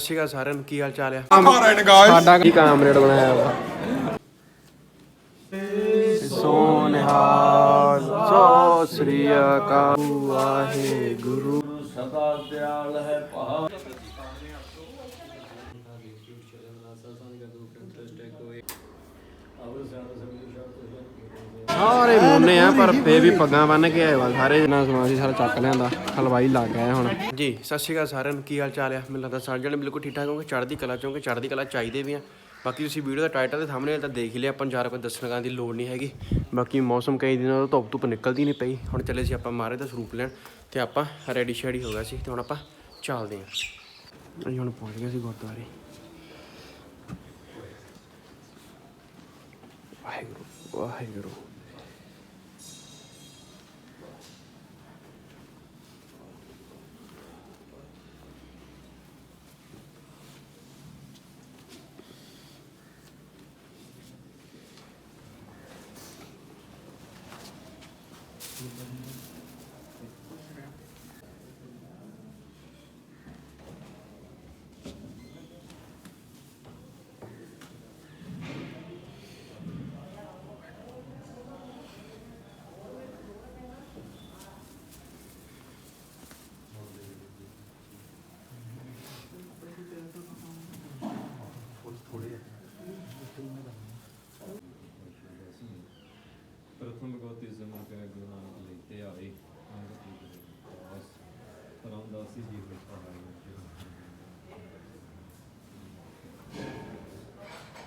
ਸਤਿ ਸ਼੍ਰੀ ਅਕਾਲ ਸਾਰਿਆਂ ਨੂੰ ਕੀ ਹਾਲ ਚਾਲ ਆ. ਸਾਡਾ ਕੀ ਕਾਮਰੇਡ ਬਣਾਇਆ ਵਾ? ਸੋਨਿਹਾਲ ਸੋ ਸ੍ਰੀ ਅਕਾਲ। ਵਾਹਿਗੁਰੂ। ਸਦਾ ਦਿਆਲ ਹੈ ਪਹਾੜ ਸਾਰੇ ਮੋਨੇ ਆ, ਪਰ ਫੇ ਵੀ ਪੱਗਾਂ ਬੰਨ ਕੇ ਆਏ ਵਾ ਸਾਰੇ। ਜਨਾ ਸਮਾਨ ਸੀ, ਸਾਰਾ ਚੱਕ ਲਿਆਂਦਾ, ਹਲਵਾਈ ਲੱਗ ਗਿਆ ਹੁਣ। ਜੀ, ਸਤਿ ਸ਼੍ਰੀ ਅਕਾਲ ਸਾਰਿਆਂ ਨੂੰ, ਕੀ ਹਾਲ ਚਾਲ ਆ? ਮੈਨੂੰ ਲੱਗਦਾ ਸਾਰੇ ਜਣੇ ਬਿਲਕੁਲ ਠੀਕ ਠਾਕ ਹੋਗੇ ਚੜ੍ਹਦੀ ਕਲਾ ਚੋਂਗੇ ਚੜ੍ਹਦੀ ਕਲਾ ਚਾਹੀਦੇ ਵੀ ਆ। ਬਾਕੀ ਤੁਸੀਂ ਵੀਡੀਓ ਦਾ ਟਾਈਟਲ ਤੇ ਥੰਬਨੇਲ ਤਾਂ ਦੇਖ ਲਿਆ, ਆਪਾਂ ਨੂੰ ਜ਼ਿਆਦਾ ਕੋਈ ਦੱਸਣ ਕਰਨ ਦੀ ਲੋੜ ਨਹੀਂ ਹੈਗੀ। ਬਾਕੀ ਮੌਸਮ ਕਈ ਦਿਨਾਂ ਤੋਂ ਧੁੱਪ ਧੁੱਪ ਨਿਕਲਦੀ ਨਹੀਂ ਪਈ। ਹੁਣ ਚੱਲੇ ਸੀ ਆਪਾਂ ਮਾਰੇ ਦਾ ਸਰੂਪ ਲੈਣ, ਤੇ ਆਪਾਂ ਰੈਡੀ ਸ਼ੈਡੀ ਹੋ ਗਿਆ ਸੀ, ਤੇ ਹੁਣ ਆਪਾਂ ਚੱਲਦੇ ਆਂ ਅਸੀਂ ਹੁਣ ਪਹੁੰਚ ਗਏ ਸੀ ਗੁਰਦੁਆਰੇ। ਵਾਹਿਗੁਰੂ ਵਾਹਿਗੁਰੂ।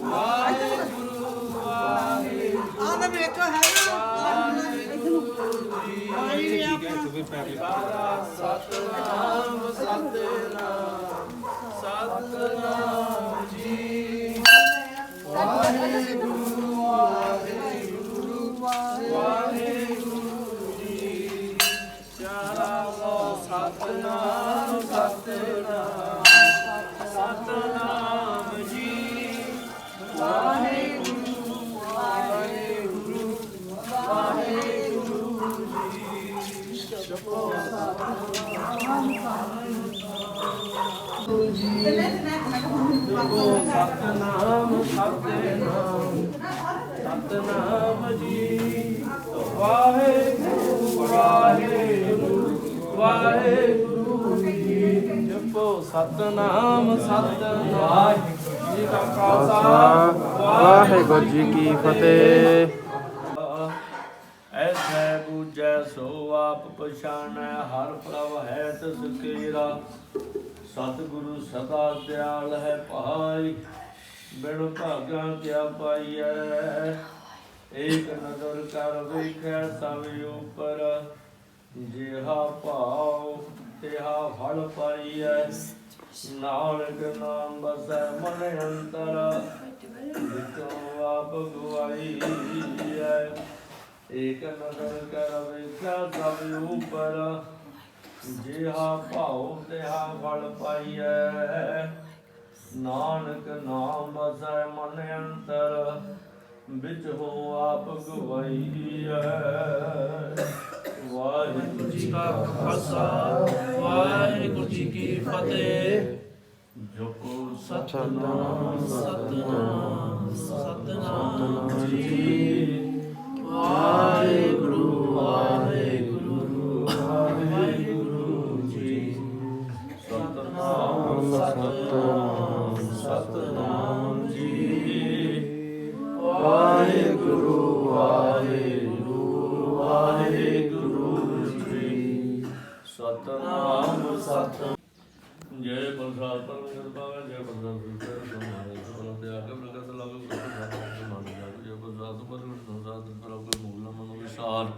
ਵਾਹਿਗੁਰੂ ਵਾਹਿਗੁਰੂ ਆਹ ਵੇਖੋ ਹੈ ਸਤਨਾਮ ਸਤਨਾਮ ਸਤਨਾਮ ਜੀ ਵਾਹਿਗੁਰੂ ਸਤਨਾਮ ਸਤਨਾਮ ਸਤਨਾਮ ਜੀ। ਵਾਹਿਗੁਰੂ ਵਾਹਿਗੁਰੂ ਵਾਹਿਗੁਰੂ ਜੀ। ਜਪੋ ਸਤਨਾਮ ਸਤਨਾਮ। ਜੀ ਖਾਲਸਾ ਖਾਲਸਾ। ਵਾਹਿਗੁਰੂ ਜੀ ਕੀ ਫਤਿਹ। ਐਸੈ ਬੂਝੈ ਸੋ ਆਪ ਪਛਾਣੈ ਹਰ ਪ੍ਰਭ ਹੈ ਤਿਸ ਕੀਰਾ। ਸਤਿਗੁਰੂ ਸਦਾ ਦਿਆਲ ਹੈ ਭਾਈ, ਬਿਨ ਭਾਗਾਂ ਕਿਆ ਪਾਈਐ? ਏਕ ਨਦਰ ਕਰ ਵੇਖੈ ਸਭ ਉਪਰ, ਜਿਹਾ ਭਾਉ, ਤਿਹਾ ਫਲ ਪਾਈਐ। ਨਾਨਕ ਨਾਮ ਬਸੈ ਮਨ ਅੰਤਰ ਜਿਤੋਂ ਆਪ ਗੁਆਈ ਏਕ ਨਦਰ ਕਰ ਵੇਖਿਆ ਸਭ ਉਪਰ ਜਿਹਾ ਭਾਉ ਤਿਹਾ ਫਲ ਪਾਈਐ। ਨਾਨਕ ਨਾਮ ਬਸੈ ਮਨ ਅੰਤਰ, ਵਿੱਚ ਹੋ ਆਪ ਗਵਾਈਐ। ਵਾਹਿਗੁਰੂ ਜੀ ਕਾ ਖਾਲਸਾ, ਵਾਹਿਗੁਰੂ ਜੀ ਕੀ ਫਤਿਹ। ਜਪੋ ਸਤਨਾਮ ਸਤਨਾਮ ਸਤਨਾਮ ਜੀ। ਸਤਨਾਮ ਸਤਨਾਮ ਜੈ ਪ੍ਰਸਾਦ ਪਰਮ ਪਾਵੈ ਜੈ ਪ੍ਰਸਾਦ ਸੁਖੇ ਸਮਾਰੇ ਸਭਲ ਤੇ ਆਗਮ ਨਗਤ ਲਾਗੂ ਜੈ ਪ੍ਰਸਾਦ ਪਰਮ ਸੰਸਾਦ ਪ੍ਰਭ ਮੂਲ ਮਨ ਵਿਸਾਰ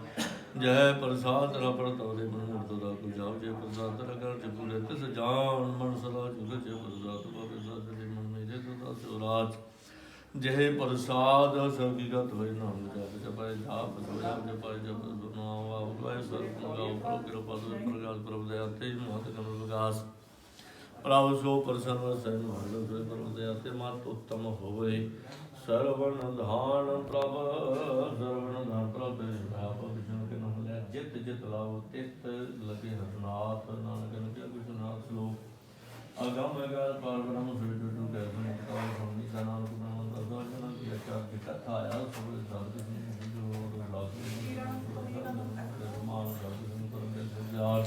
ਜੈ ਪ੍ਰਸਾਦ ਰਪੜ ਤੋਰੇ ਮਨ ਮੁਰਤ ਦਾ ਕੋ ਜੈ ਪ੍ਰਸਾਦ ਰਗਰ ਚ ਪੂਰੇ ਤਿਸ ਜਾਨ ਮਨ ਸਦਾ ਝੁਲ ਜੈ ਪ੍ਰਸਾਦ ਪਾਵੇ ਸਾਧ ਦੇ ਮਨ ਮੇਰੇ ਸਦਾ ਸੁਰਾਜ ਜੈ ਪ੍ਰਸਾਦ ਸਭੀਗਤ ਹੋਏ ਨਾਮ ਜਪ ਜਪਾਏ ਜਾਪ ਸੋਇਆ ਜਪਾਏ ਜਪ ਨਾਮ ਆਵਾਇ ਸਰਬ ਗਾਉ ਪ੍ਰਭ ਕਿਰਪਾ ਸੇ ਪ੍ਰਗਾਸ ਪ੍ਰਭ ਦਇਆ ਤੇ ਮਹਤ ਕਮਲ ਵਿਗਾਸ ਪ੍ਰਭ ਸੋ ਪ੍ਰਸੰਨ ਵਸਨ ਮਹਲ ਸੇ ਪ੍ਰਭ ਦਇਆ ਤੇ ਮਤ ਉਤਮ ਹੋਵੇ। ਸਰਵਨ ਧਾਨ ਪ੍ਰਭ ਸਰਵਨ ਧਾਨ ਪ੍ਰਭ, ਆਪ ਵਿਸ਼ਨ ਕੇ ਨਾਮ ਲੈ, ਜਿਤ ਜਿਤ ਲਾਉ ਤਿਤ ਲਗੇ ਹਰਨਾਥ। ਨਾਨਕ ਨੇ ਕਿਹਾ ਵਿਸ਼ਨਾਥ ਲੋਕ ਅਗਮ ਅਗਰ ਪਰ ਬ੍ਰਹਮ ਸੁਰ ਟੁਟੂ ਕੈ ਸੁਨ ਕਾ ਸੁਨੀ ਸਨਾਨ ਗੁਣ ਦਸਾ ਜਨ ਕੀ ਅਚਾਰ ਕੀ ਕਥਾ ਆਇਆ ਸਭ ਸਾਧ ਜੀ ਜੋ ਲਾਗੂ ਮਾਨ ਸਾਧ ਜੀ ਕਰਨ ਦੇ ਸੰਜਾਰ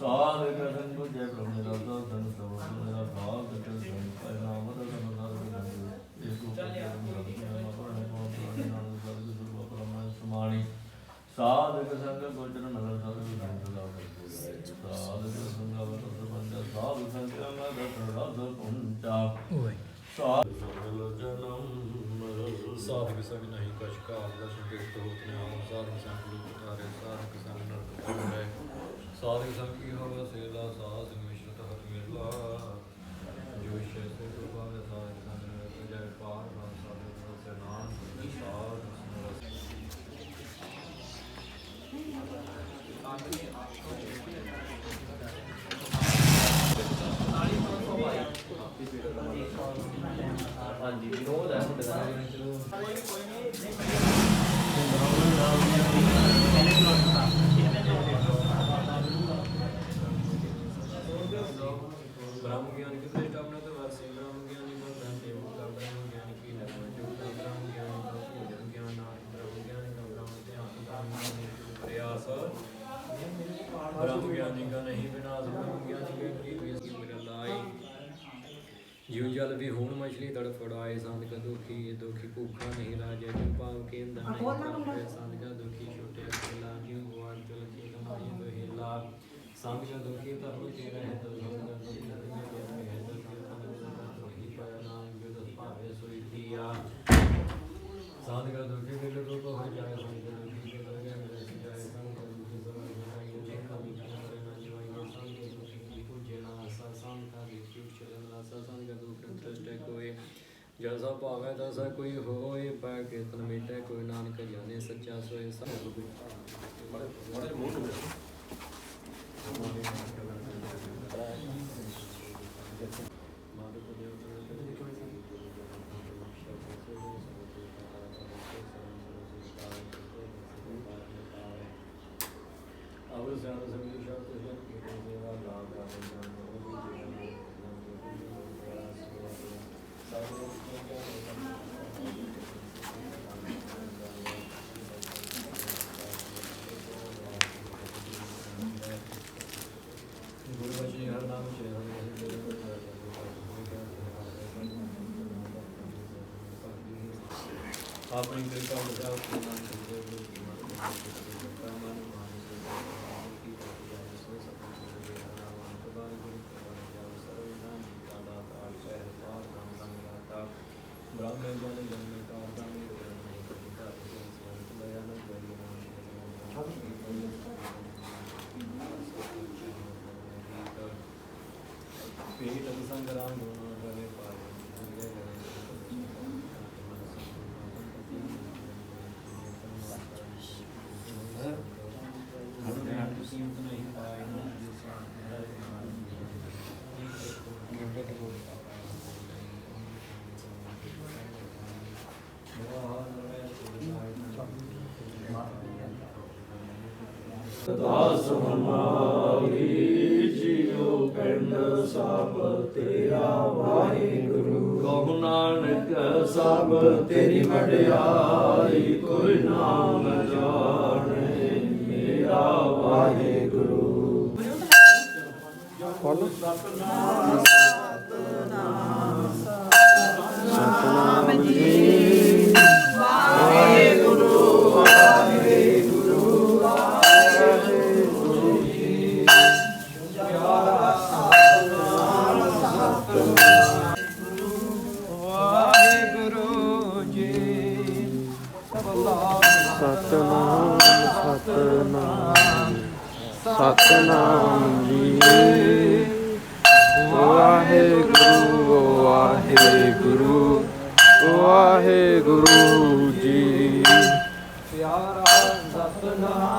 ਸਾਧ ਕਥਨ ਕੋ ਜੈ ਬ੍ਰਹਮ ਨਿਰਦਾ ਸਨ ਸਭ ਮੇਰਾ ਭਾਗ ਕਥਨ ਸੰ ਪੈ ਨਾਮ ਦਾ ਨਮਸਕਾਰ ਕਰੇ ਇਹ ਕੋ ਪਰਮ ਪਰਮ ਨਾਮ ਸਾਧ ਜੀ ਸੁਰ ਪਰਮ ਸਮਾਣੀ ਸਾਧਕ ਸੰਗ ਗੋਚਰ ਨਗਰ ਸਾਧਕ ਸੰਗ ਲਾਭ ਸਾਧਕ ਸੰਗ ਵਤ ਸੰਬੰਧ ਸਾਧੂ ਸੰਗ ਮਦ ਰਦ ਪੁੰਚਾ ਸਾਧ ਸਗਲ ਜਨਮ ਸਾਧਕ ਸੰਗ ਨਹੀਂ ਕਛ ਕਾਲ ਦਾ ਸੰਕੇਤ ਹੋਤ ਸਾਰੇ ਸਾਧਕ ਸੰਗ ਰੂਪ ਧਾਰੇ ਸਾਧਕ ਸੰਗ ਨਰਕ ਪੂਰੇ ਸਾਧਕ ਸੰਗ ਕੀ ਹੋਵੇ, ਸੇਲਾ ਸਾਧ ब्रह्म ज्ञानी का नहीं विनाश ब्रह्म ज्ञानी के प्रीत इसकी मेरा लाई जीव जल भी हूण मछली तड़फ उड़ाए सांध का दुखी दुखी भूखा नहीं राजे जो पाव के अंदर नहीं पावे सांध का दुखी छोटे अकेला जीव भगवान चल की कमाई तो हिला सांध का दुखी तब के रहे तो संग का दुखी में के रहे तो कीर्तन वही पाया नाम जो दस पावे सोई दिया सांध का दुखी के लोगों को हो जाए संग ਜਲਸਾ ਭਾਵੇਂ ਤਾਂ ਕੋਈ ਹੋਏ, ਪੈ ਕੇਤਨ ਮਿਟੇ, ਕੋਈ ਨਾਨਕ ਜਾਣੇ, ਸੱਚਾ ਸੋਏ ਸਭ। ਬੜੇ ਮੋਟੇ ਆਪਣੀ ਕਿਰਪਾ ਬਚਾਓ ਤੇ ਨਾਮ ਚੰਦੇ ਗੁਰੂ ਕੀ ਮਤ ਕਰਮਨ ਮਾਨ ਕੀ ਜਾਏ ਸੋ ਸਭ ਦੇ ਨਾਮ ਪ੍ਰਭਾਨ ਗੁਰੂ ਪ੍ਰਭਾਨ ਜਾਓ ਸਰਵ ਨਾਮ ਦਾ ਦਾਤਾ ਸਹਿ ਪਾਰ ਨਾਮ ਸੰਗ ਰਾਤਾ ਬ੍ਰਹਮ ਜਨ ਜਨ ਕਾ ਦਾਨ ਨਹੀਂ ਕਰੀ ਕਾ ਸੰਤ ਦਇਆ ਨ ਕਰੀ ਨਾਮ ਪੇਟ ਸੰਗਰਾਮ ਗੁਣ ਰਵੇ ਦਾਸ ਹਮਾਰੀ ਜੀਉ ਪਿੰਡ ਸਭ ਤੇਰਾ ਵਾਹਿਗੁਰੂ ਕਹੋ ਨਾਨਕ ਸਭ ਤੇਰੀ ਵਡਿਆਈ ਕੋਈ ਨਾਮ ਜਾਣੇ ਮੇਰਾ ਵਾਹਿਗੁਰੂ ਸਤਨਾਮ ਜੀ। ਸਤਨਾਮ ਸਤਨਾਮ ਸਤਨਾਮ ਜੀ ਵਾਹਿਗੁਰੂ ਵਾਹਿਗੁਰੂ ਵਾਹਿਗੁਰੂ ਜੀ। ਪਿਆਰਾ ਸਤਨਾਮ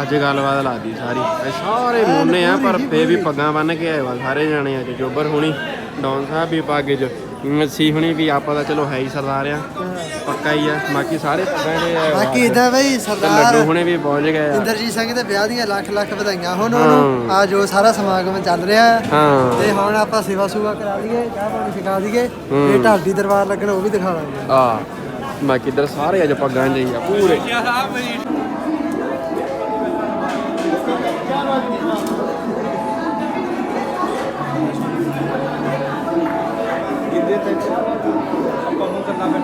ਅੱਜ ਗੱਲਬਾਤ ਲਾਦੀ ਸਾਰੀ। ਇਹ ਸਾਰੇ ਮੋਨੇ ਆ ਪਰ ਫੇ ਵੀ ਪੱਗਾਂ ਬੰਨ ਕੇ ਆਏ ਵਾ ਸਾਰੇ ਜਾਣੇ ਅੱਜ। ਜੋਬਰ ਹੁਣੀ ਡੌਨ ਸਾਹਿਬ ਵੀ ਪੱਗ ਚ ਮੱਸੀ ਹੁਣੀ ਵੀ ਆਪਾਂ ਤਾਂ ਚਲੋ ਹੈ ਹੀ ਸਰਦਾਰ ਆ ਪੱਕਾ ਹੀ ਆ। ਬਾਕੀ ਸਾਰੇ ਪੱਗਾਂ ਦੇ ਆਏ ਵਾ। ਬਾਕੀ ਇਦਾਂ ਬਈ ਤੇ ਸਰਦਾਰ ਲੱਡੂ ਹੁਣੇ ਵੀ ਪਹੁੰਚ ਗਏ ਆ। ਇੰਦਰਜੀਤ ਸਿੰਘ ਦੇ ਵਿਆਹ ਦੀਆਂ ਲੱਖ ਲੱਖ ਵਧਾਈਆਂ। ਹੁਣ। ਉਹਨੂੰ ਆ ਜੋ ਸਾਰਾ ਸਮਾਗਮ ਚੱਲ ਰਿਹਾ ਹੈ ਹਾਂ। ਤੇ ਹੁਣ ਆਪਾਂ ਸੇਵਾ ਸੂਵਾ ਕਰਾ ਲਈਏ ਚਾਹ ਪਾਣੀ ਛਕਾ ਦਈਏ। ਇਹ ਢਾਡੀ ਦਰਬਾਰ ਲੱਗਣਾ ਉਹ ਵੀ ਦਿਖਾ ਦਾਂਗੇ ਆ ਬਾਕੀ ਇਧਰ ਸਾਰੇ ਅੱਜ ਪੱਗਾਂ ਚ ਹੀ ਆ ਪੂਰੇ।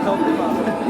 ਨੂੰ ਕਰਨਾ ਬੈਠਾ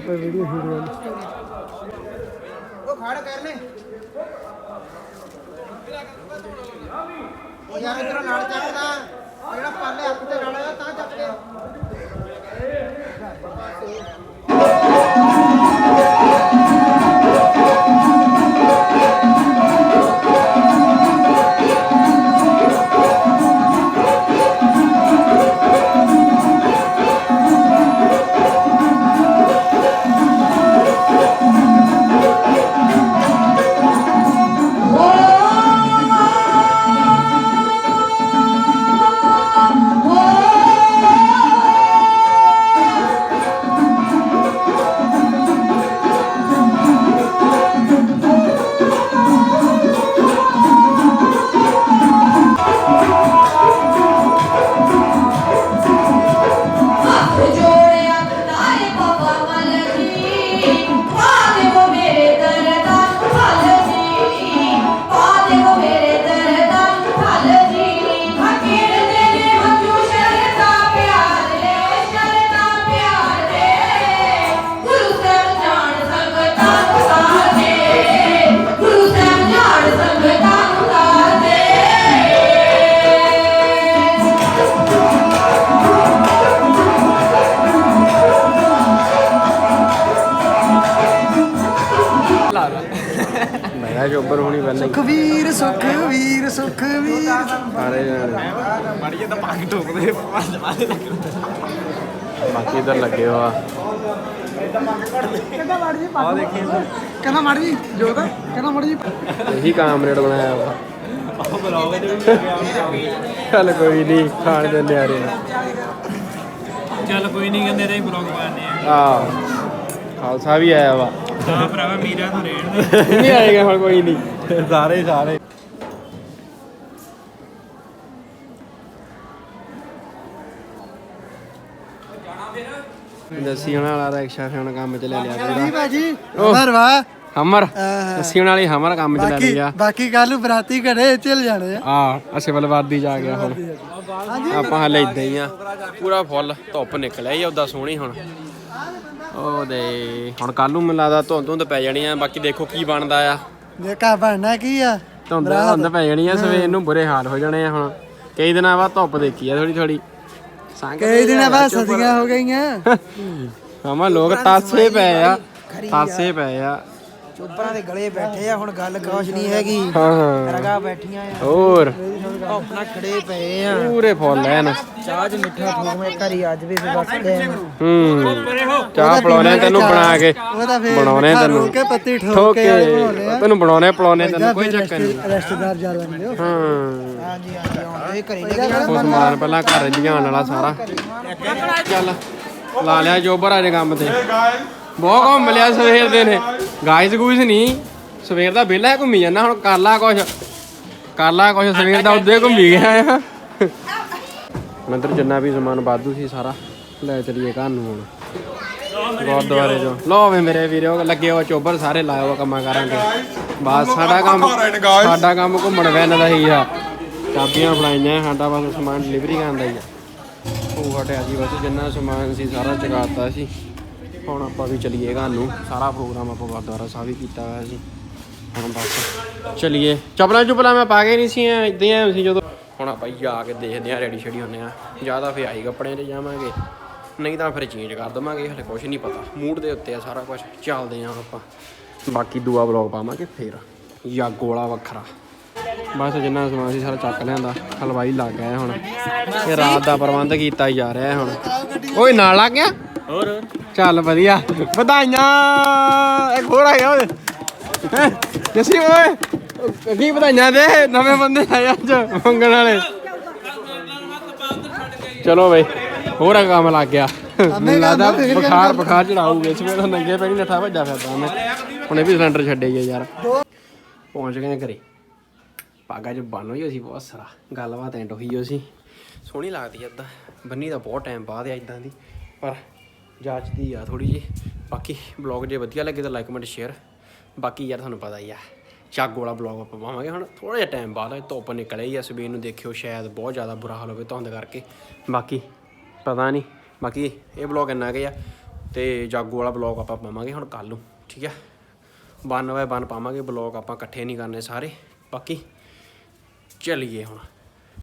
ਲਾ ਪੇ ਵੀਡੀਓ ਸ਼ੂਟ ਉਹ ਖੜ ਕਰਨੇ ਉਹ ਯਾਰ ਇਧਰੋਂ ਨਾਲ ਚੱਕਦਾ। ਜਿਹੜਾ ਪਾਲੇ ਹੱਥ ਤੇ ਨਾਲ ਆ ਤਾਂ ਚੱਕ ਬਾਕੀ ਇਧਰ ਲੱਗੇ ਹੋਆ। ਆ ਦੇਖੀ ਕਹਿੰਦਾ ਮੜ ਜੀ ਜੋਤ ਕਹਿੰਦਾ ਮੜ ਜੀ ਇਹੀ ਕਾਮਰੇਡ ਬਣਾਇਆ ਵਾ। ਚੱਲ ਕੋਈ ਨਹੀਂ ਖਾਣ ਦੇ ਨਿਆਰੇ ਆ। ਚੱਲ ਕੋਈ ਨਹੀਂ ਕਹਿੰਦੇ ਰਹੀ ਬਲੌਗ ਪਾਣੇ ਆ। ਆ ਖਾਲਸਾ ਵੀ ਆਇਆ ਵਾ। ਤਾਂ ਭਰਾਵਾ ਮੀਰਾ ਤੋਂ ਰੇੜ ਦੇ ਨਹੀਂ ਆਏਗਾ ਹੁਣ ਕੋਈ ਨਹੀਂ ਸਾਰੇ ਸਾਰੇ। ਦੱਸੀ ਉਹਨਾਂ ਵਾਲਾ ਰਿਕਸ਼ਾ ਫਿਰ ਹੁਣ ਕੰਮ ਚ ਲੈ ਲਿਆ ਜੀ ਭਾਜੀ ਉਮਰ ਵਾ। ਹਮਰ। ਦੱਸੀ ਉਹਨਾਂ ਵਾਲੀ ਹਮਰ ਕੰਮ ਚ ਲੈ ਲਿਆ ਬਾਕੀ ਕੱਲ ਬਰਾਤੀ ਘਰੇ ਚੱਲ ਜਾਣੇ ਆ। ਆ ਅਸੀਂ ਬਲਵਾਦੀ ਜਾ ਗਿਆ ਹੁਣ। ਆਪਾਂ ਹਲੇ ਇਦਾਂ ਹੀ ਆ। ਪੂਰਾ ਫੁੱਲ ਧੁੱਪ ਨਿਕਲਿਆ ਹੀ ਉਦਾਂ ਸੋਹਣੀ ਹੁਣ। ਉਹਦੇ ਹੁਣ ਕੱਲ ਨੂੰ ਮੈਨੂੰ ਲੱਗਦਾ ਧੁੰਦ ਧੁੰਦ ਪੈ ਜਾਣੀ ਆ। ਬਾਕੀ ਦੇਖੋ ਕੀ ਬਣਦਾ ਆ। ਦੇਖਾ ਬਣਨਾ ਕੀ ਆ। ਧੁੰਦ ਧੁੰਦ ਪੈ ਜਾਣੀ ਆ ਸਵੇਰ ਨੂੰ ਬੁਰੇ ਹਾਲ ਹੋ ਜਾਣੇ ਆ ਹੁਣ। ਕਈ ਦਿਨਾਂ ਬਾਅਦ ਧੁੱਪ ਦੇਖੀ ਆ ਥੋੜੀ ਥੋੜੀ ਕਈ ਦਿਨਾਂ ਬਾਅਦ ਸਦੀਆਂ ਹੋ ਗਈਆਂ। ਮਾਮਾ ਲੋਕ ਤਾਸੇ ਪਏ ਆ ਤਾਸੇ ਪਏ ਆ। ਚੋਪਰਾਂ ਦੇ ਗਲੇ ਬੈਠੇ ਆ ਹੁਣ ਗੱਲ ਕੁਛ ਨਹੀਂ ਹੈਗੀ। ਹਾਂ ਹਾਂ। ਰਗਾ ਬੈਠੀਆਂ ਆ। ਹੋਰ। ਆਪਣਾ ਖੜੇ ਪਏ ਆ। ਪੂਰੇ ਫੁੱਲ ਐਨ। ਚਾਹ ਚ ਮਿੱਠਾ ਠੋਕ ਮੈਂ ਘਰੀ ਅੱਜ ਵੀ ਬਸ ਟਾਈਮ ਹੂੰ ਚਾਹ ਪਲਾਉਣੇ ਤੈਨੂੰ ਬਣਾ ਕੇ। ਤਾਂ ਬਣਾਉਣੇ ਤੈਨੂੰ। ਕੇ ਪੱਤੀ ਠੋਕ ਕੇ ਤੈਨੂੰ ਬਣਾਉਣੇ ਪਲਾਉਣੇ ਤੈਨੂੰ ਕੋਈ ਚੱਕਰ ਨਹੀਂ। ਰਿਸ਼ਤੇ- ਰਿਸ਼ਤੇਦਾਰ ਜਾ ਲੈਂਦੇ ਹੋ ਹਾਂ। ਹਾਂਜੀ ਹਾਂਜੀ। ਆਉਂਦੇ ਘਰੇ ਲੈ ਕੇ ਉਹ ਸਮਾਨ ਪਹਿਲਾਂ ਘਰ ਲਿਆਉਣ ਵਾਲਾ ਸਾਰਾ। ਚੱਲ। ਲਾ ਲਿਆ ਜੋਬਰ ਅੱਜ ਕੰਮ ਤੇ। ਬਹੁਤ ਘੁੰਮ ਲਿਆ ਸਵੇਰ ਦੇ ਨੇ। ਗਾਇਸ ਗੂਇਸ ਨਹੀਂ। ਸਵੇਰ ਦਾ ਵਿਹਲਾ ਘੁੰਮੀ ਜਾਂਦਾ ਹੁਣ ਕਰ ਲਾ ਕੁਛ। ਕਰ ਲਾ ਕੁਛ ਸਵੇਰ ਦਾ ਉੱਦੇ ਘੁੰਮੀ ਗਿਆ ਆ। ਮੰਦਰ ਜਿੰਨਾ ਵੀ ਸਮਾਨ ਵਾਧੂ ਸੀ ਸਾਰਾ ਲੈ ਚਲੀਏ ਘਰ ਨੂੰ ਹੁਣ। ਗੁਰਦੁਆਰੇ ਜੋ ਲੋ ਵੇ ਮੇਰੇ ਵੀਰੋ ਲੱਗੇ ਹੋ ਚੋਬਰ ਸਾਰੇ ਹੋ ਕੰਮਾਂ ਕਰਾਂਗੇ ਬਸ ਸਾਡਾ ਕੰਮ ਸਾਡਾ ਕੰਮ ਘੁੰਮਣ ਵੈਨ ਦਾ ਹੀ ਆ। ਚਾਬੀਆਂ ਫੜਾਈਆਂ, ਸਾਡਾ ਬਸ ਸਮਾਨ ਡਿਲੀਵਰੀ ਕਰਨ ਦਾ ਹੀ ਆ। ਉਹ ਹਟਿਆ ਜੀ ਬਸ ਜਿੰਨਾ ਸਮਾਨ ਸੀ ਸਾਰਾ ਚੁਕਾਤਾ ਸੀ। ਹੁਣ ਆਪਾਂ ਵੀ ਚਲੀਏ ਘਰ ਨੂੰ। ਸਾਰਾ ਪ੍ਰੋਗਰਾਮ ਆਪਾਂ ਗੁਰਦੁਆਰਾ ਸਾਹਿਬ ਹੀ ਕੀਤਾ ਹੋਇਆ ਸੀ। ਹੁਣ ਬਸ ਚਲੀਏ। ਚਪਲਾਂ ਚੁਪਲਾਂ ਮੈਂ ਪਾ ਕੇ ਨਹੀਂ ਸੀ ਇਦਾਂ ਹੀ ਆਇਆ ਸੀ ਜਦੋਂ। ਹੁਣ ਆਪਾਂ ਜਾ ਕੇ ਦੇਖਦੇ ਆ ਰੈਡੀ ਸ਼ੈਡੀ ਹੁੰਨੇ ਆ ਜ਼ਿਆਦਾ ਫੇ ਆਈ ਕੱਪੜਿਆਂ ਤੇ ਜਾਵਾਂਗੇ। ਨਹੀਂ ਤਾਂ ਫਿਰ ਚੇਂਜ ਕਰ ਦਵਾਂਗੇ, ਹਲੇ ਕੁਝ ਨਹੀਂ ਪਤਾ। ਮੂਡ ਦੇ ਉੱਤੇ ਆ ਸਾਰਾ ਕੁਝ ਚੱਲਦੇ ਆ ਆਪਾਂ। ਬਾਕੀ ਦੂਆ ਵਲੌਗ ਪਾਵਾਂਗੇ ਫੇਰ। ਜਾਗੋ ਵਾਲਾ ਵੱਖਰਾ। ਬਸ ਜਿੰਨਾ ਸਮਾਨ ਸੀ ਸਾਰਾ ਚੱਕ ਲਿਆਂਦਾ। ਹਲਵਾਈ ਲੱਗ ਗਿਆ ਹੁਣ। ਇਹ ਰਾਤ ਦਾ ਪ੍ਰਬੰਧ ਕੀਤਾ ਹੀ ਜਾ ਰਿਹਾ ਹੁਣ। ਓਏ ਨਾਲ ਲੱਗ ਗਿਆ? ਹੋਰ? ਚੱਲ ਵਧੀਆ। ਵਧਾਈਆਂ। ਇੱਕ ਹੋਰ ਆ ਗਿਆ ਓਏ? ਜੱਸੀ ਓਏ ਕੀ ਵਧਾਈਆਂ ਦੇ? ਨਵੇਂ ਬੰਦੇ ਆਏ ਅੱਜ ਮੰਗਣ ਵਾਲੇ। ਚਲੋ ਬਈ ਹੋਰ ਆ ਕੰਮ ਲੱਗ ਗਿਆ। ਲੱਗਦਾ ਬੁਖਾਰ ਬੁਖਾਰ ਚੜਾਊਗੇ। ਸਵੇਰ ਨੰਗੇ ਪੈਣੀ ਨੱਠਾ ਭੱਜਾ ਫਿਰਦਾ ਮੈਂ। ਹੁਣੇ ਵੀ ਸਿਲੰਡਰ ਛੱਡੇ ਹੀ ਆ ਯਾਰ। ਪਹੁੰਚ ਗਏ ਘਰੇ। ਪਾਗਾ ਚ ਬਣ ਹੋਈ ਸੀ, ਬਹੁਤ ਸਾਰਾ। ਗੱਲਬਾਤ ਐਂਡ ਹੋਈ ਹੋ ਸੀ। ਸੋਹਣੀ ਲੱਗਦੀ ਆ ਏਦਾਂ। ਬੰਨੀ ਦਾ ਬਹੁਤ ਟਾਈਮ ਬਾਅਦ ਆ ਇਦਾਂ ਦੀ। ਪਰ ਜਾਚਦੀ ਆ ਥੋੜੀ ਜੀ ਬਾਕੀ ਬਲੌਗ ਜੇ ਵਧੀਆ ਲੱਗੇ ਤਾਂ ਲਾਈਕ ਕਮੈਂਟ ਸ਼ੇਅਰ ਬਾਕੀ ਯਾਰ ਤੁਹਾਨੂੰ ਪਤਾ ਹੀ ਆ ਚਾਗੋ ਵਾਲਾ ਬਲੌਗ ਆਪਾਂ ਪਾਵਾਂਗੇ ਹੁਣ। ਥੋੜਾ ਜਿਹਾ ਟਾਈਮ ਬਾਅਦ ਇਹ ਧੁੱਪ ਨਿਕਲੇ ਹੀ ਆ, ਸਵੇਰ ਨੂੰ ਦੇਖਿਓ ਸ਼ਾਇਦ ਬਹੁਤ ਜ਼ਿਆਦਾ ਬੁਰਾ ਹਾਲ ਹੋਵੇ ਧੁੰਦ ਕਰਕੇ। ਬਾਕੀ ਪਤਾ ਨਹੀਂ। ਬਾਕੀ ਇਹ ਬਲੌਗ ਇੰਨਾ ਕੁ ਆ ਤੇ ਜਾਗੋ ਵਾਲਾ ਬਲੌਗ ਆਪਾਂ ਪਾਵਾਂਗੇ ਹੁਣ ਕੱਲ ਨੂੰ, ਠੀਕ ਆ? ਬਨ ਬਾਏ ਬਨ ਪਾਵਾਂਗੇ ਬਲੌਗ ਆਪਾਂ ਇਕੱਠੇ ਨਹੀਂ ਕਰਨੇ ਸਾਰੇ। ਬਾਕੀ ਚਲੀਏ ਹੁਣ।